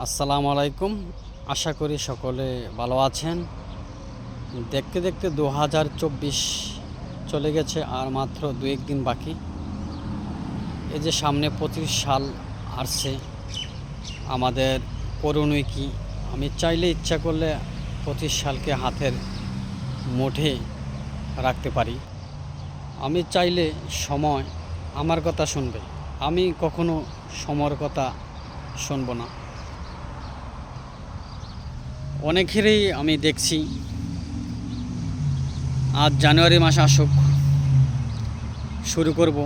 আসসালামু আলাইকুম। আশা করি সকলে ভালো আছেন। দেখতে দেখতে দু হাজার চব্বিশ চলে গেছে আর মাত্র দু একদিন বাকি। এই যে সামনে পঁচিশ সাল আসছে। আমাদের করণীয় কি? আমি চাইলে ইচ্ছা করলে পঁচিশ সালকে হাতের মুঠে রাখতে পারি। আমি চাইলে সময় আমার কথা শুনবে। আমি কখনো সময়ের কথা শুনব না। অনেকেরই আমি দেখছি। আজ জানুয়ারি মাস আসুক, শুরু করব।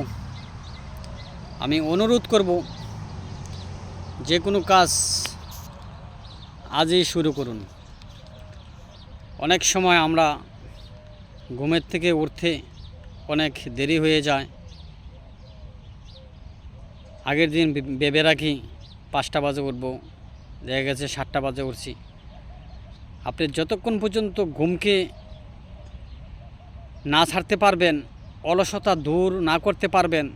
আমি অনুরোধ করব, যে কোনো কাজ আজই শুরু করুন। অনেক সময় আমরা ঘুমের থেকে উঠতে অনেক দেরি হয়ে যায়। আগের দিন ভেবে রাখি পাঁচটা বাজে উঠবো, দেখা গেছে সাতটা বাজে উঠছি। আপনি যতক্ষণ পর্যন্ত ঘুমকে না ছাড়তে পারবেন, অলসতা দূর না করতে পারবেন,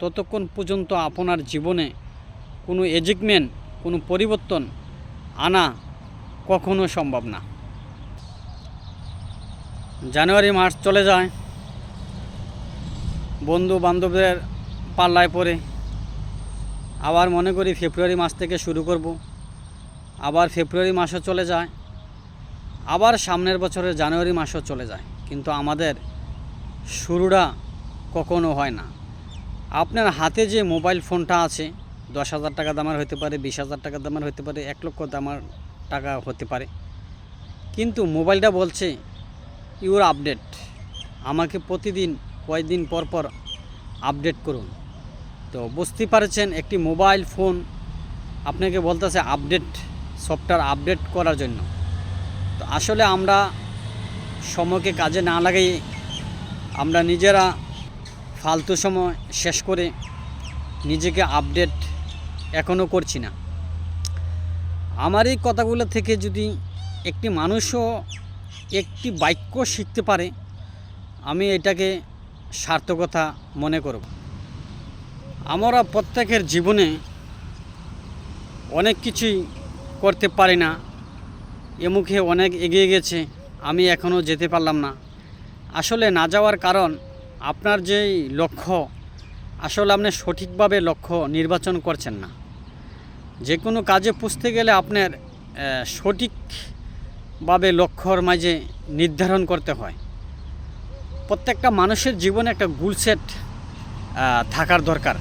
ততক্ষণ পর্যন্ত আপনার জীবনে কোনো এজিকমেন্ট কোনো পরিবর্তন আনা কখনো সম্ভব না। জানুয়ারি মাস চলে যায়। বন্ধু বান্ধবদের পাল্লায় পড়ে। আবার মনে করি ফেব্রুয়ারি মাস থেকে শুরু করব। আবার ফেব্রুয়ারি মাসও চলে যায়। আবার সামনের বছরের জানুয়ারি মাসও চলে যায়, কিন্তু আমাদের শুরুটা কখনো হয় না। আপনার হাতে যে মোবাইল ফোনটা আছে, দশ হাজার টাকা দামের হতে পারে, বিশ হাজার টাকা দামের হতে পারে, এক লক্ষ দামের টাকা হতে পারে। কিন্তু মোবাইলটা বলছে ইউর আপডেট আমাকে প্রতিদিন, কয়েকদিন পর পর আপডেট করুন। তো বুঝতে পারছেন, একটি মোবাইল ফোন আপনাকে বলতেছে আপডেট, সফটওয়্যার আপডেট করার জন্য। তো আসলে আমরা সময়কে কাজে না লাগিয়ে আমরা নিজেরা ফালতু সময় শেষ করে নিজেকে আপডেট এখনও করছি না। আমার এই কথাগুলো থেকে যদি একটি মানুষও একটি বাক্য শিখতে পারে, আমি এটাকে সার্থকতা মনে করব। আমরা প্রত্যেকের জীবনে অনেক কিছুই করতে পারি না এ মুখে অনেক এগিয়ে গেছে, আমি এখনও যেতে পারলাম না। আসলে না যাওয়ার কারণ আপনার যেই লক্ষ্য, আসলে আপনি সঠিকভাবে লক্ষ্য নির্বাচন করছেন না। যে কোনো কাজে পুষতে গেলে আপনার সঠিকভাবে লক্ষ্যর মাঝে নির্ধারণ করতে হয়। প্রত্যেকটা মানুষের জীবনে একটা গুল সেট থাকার দরকার।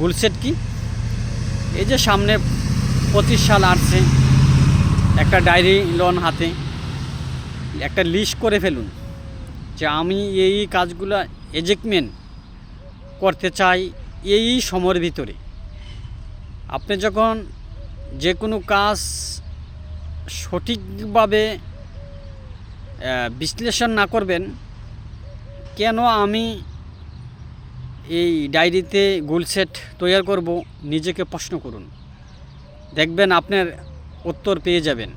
গুল সেট কি? এই যে সামনে পঁচিশ সাল আসছে একটা ডায়েরি লোন হাতে, একটা লিস্ট করে ফেলুন যে আমি এই কাজগুলো এজেকমেন্ট করতে চাই এই এই সময়ের ভিতরে। আপনি যখন যে কোনো কাজ সঠিকভাবে বিশ্লেষণ না করবেন, কেন আমি এই ডায়েরিতে গোল সেট তৈরি করব, নিজেকে প্রশ্ন করুন। দেখবেন আপনার উত্তর পেয়ে যাবেন।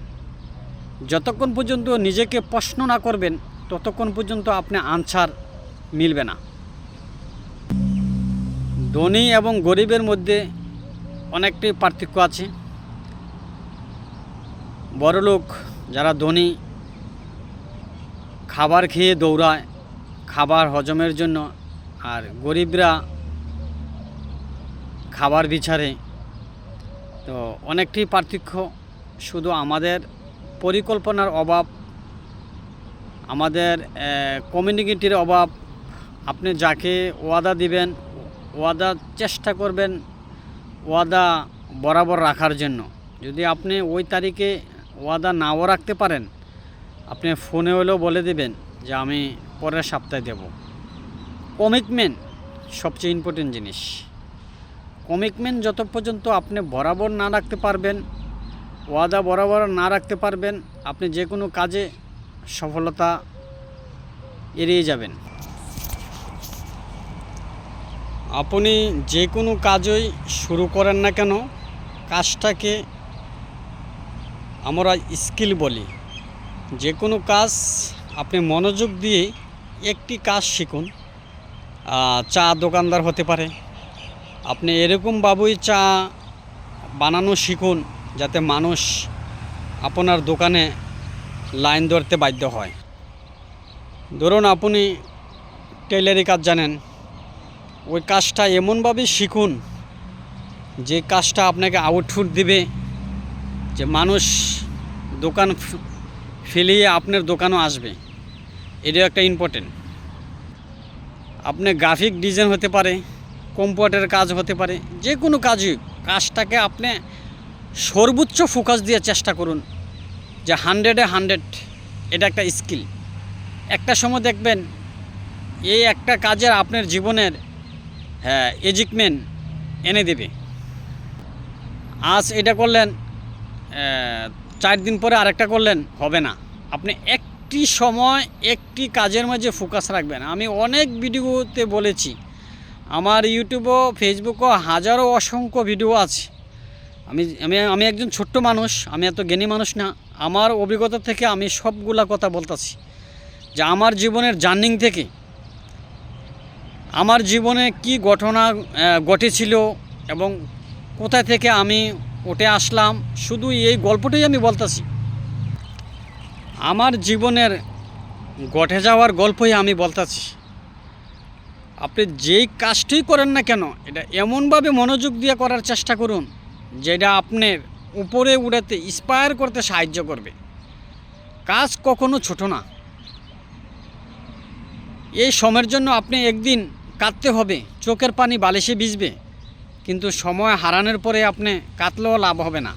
যতক্ষণ পর্যন্ত নিজেকে প্রশ্ন না করবেন, ততক্ষণ পর্যন্ত আপনি আনসার মিলবে না। ধনী এবং গরিবের মধ্যে অনেকটাই পার্থক্য আছে। বড়লোক যারা ধনী, খাবার খেয়ে দৌড়ায়, খাবার হজমের জন্য, আর গরিবরা খাবার বিচারে, তো অনেকটাই পার্থক্য শুধু আমাদের পরিকল্পনার অভাব, আমাদের কমিউনিকেটির অভাব, আপনি যাকে ওয়াদা দিবেন, ওয়াদা চেষ্টা করবেন, ওয়াদা বরাবর রাখার জন্য। যদি আপনি ওই তারিখে ওয়াদা নাও রাখতে পারেন, আপনি ফোনে হলেও বলে দেবেন যে আমি পরের সপ্তাহে দেব। কমিটমেন্ট সবচেয়ে ইম্পর্টেন্ট জিনিস। কমিটমেন্ট যত পর্যন্ত আপনি বরাবর না রাখতে পারবেন ওয়াদা বরাবর না রাখতে পারবেন, আপনি যে কোনো কাজে সফলতা এড়িয়ে যাবেন। আপনি যে কোনো কাজই শুরু করেন না কেন, কাজটাকে আমরা স্কিল বলি। যে কোনো কাজ আপনি মনোযোগ দিয়ে একটি কাজ শিখুন চা দোকানদার হতে পারে। আপনি এরকমভাবেই চা বানানো শিখুন যাতে মানুষ আপনার দোকানে লাইন ধরতে বাধ্য হয়। ধরুন আপনি টেলারি কাজ জানেন, ওই কাজটা এমনভাবে শিখুন, যে কাজটা আপনাকে আউটফুট দিবে, যে মানুষ দোকান ফেলিয়ে আপনার দোকানও আসবে। এটা একটা ইম্পর্টেন্ট আপনি গ্রাফিক ডিজাইন হতে পারে কম্পিউটারের কাজ হতে পারে, যে কোনো কাজই কাজটাকে আপনি সর্বোচ্চ ফোকাস দিয়ে চেষ্টা করুন যে হান্ড্রেডে হান্ড্রেড এটা একটা স্কিল। একটা সময় দেখবেন এই একটা কাজের আপনার জীবনের হ্যাঁ এজিকমেন্ট এনে দেবে। আজ এটা করলেন চার দিন পরে আরেকটা করলেন, হবে না। আপনি একটি সময়, একটি কাজের মাঝে ফোকাস রাখবেন। আমি অনেক ভিডিওতে বলেছি, আমার ইউটিউবও ফেসবুকও হাজারো অসংখ্য ভিডিও আছে। আমি আমি আমি একজন ছোট্ট মানুষ, আমি এত জ্ঞানী মানুষ না। আমার অভিজ্ঞতা থেকে আমি সবগুলা কথা বলতেছি। যে আমার জীবনের জার্নিং থেকে আমার জীবনে কি ঘটনা ঘটেছিল এবং কোথা থেকে আমি উঠে আসলাম, শুধু এই গল্পটাই আমি বলতেছি। আমার জীবনের ঘটে যাওয়ার গল্পই আমি বলতেছি। আপনি যেই কাজটি করেন না কেন, এটা এমনভাবে মনোযোগ দিয়ে করার চেষ্টা করুন। যেটা আপনার উপরে উড়াতে ইন্সপায়ার করতে সাহায্য করবে। কাজ কখনো ছোট না। এই সময়ের জন্য আপনি একদিন কাঁদতে হবে, চোখের পানি বালিশে ভিজবে, কিন্তু সময় হারানোর পরে আপনি কাতলেও লাভ হবে না।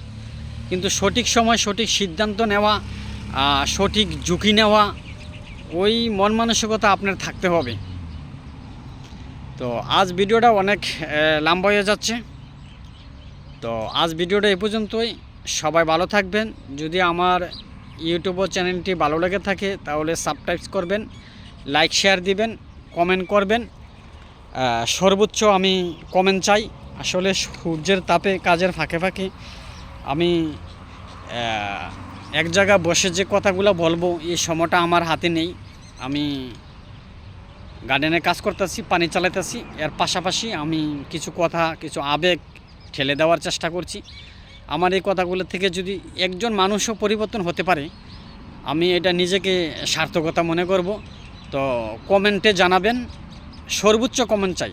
কিন্তু সঠিক সময় সঠিক সিদ্ধান্ত নেওয়া সঠিক ঝুঁকি নেওয়া, ওই মন মানসিকতা আপনার থাকতে হবে। তো আজ ভিডিওটা অনেক লম্বা হয়ে যাচ্ছে। তো আজ ভিডিওটা এ পর্যন্তই। সবাই ভালো থাকবেন। যদি আমার ইউটিউব চ্যানেলটি ভালো লেগে থাকে, তাহলে সাবস্ক্রাইব করবেন লাইক শেয়ার দিবেন কমেন্ট করবেন। সর্বোচ্চ আমি কমেন্ট চাই। আসলে সূর্যের তাপে কাজের ফাঁকে ফাঁকে আমি এক জায়গা বসে যে কথাগুলো বলব, এই সময়টা আমার হাতে নেই। আমি গার্ডেনে কাজ করতেছি, পানি চালাইতেছি। এর পাশাপাশি আমি কিছু কথা, কিছু আবেগ ঠেলে দেওয়ার চেষ্টা করছি। আমার এই কথাগুলো থেকে যদি একজন মানুষও পরিবর্তন হতে পারে, আমি এটা নিজেকে সার্থকতা মনে করব। তো কমেন্টে জানাবেন, সর্বোচ্চ কমেন্ট চাই।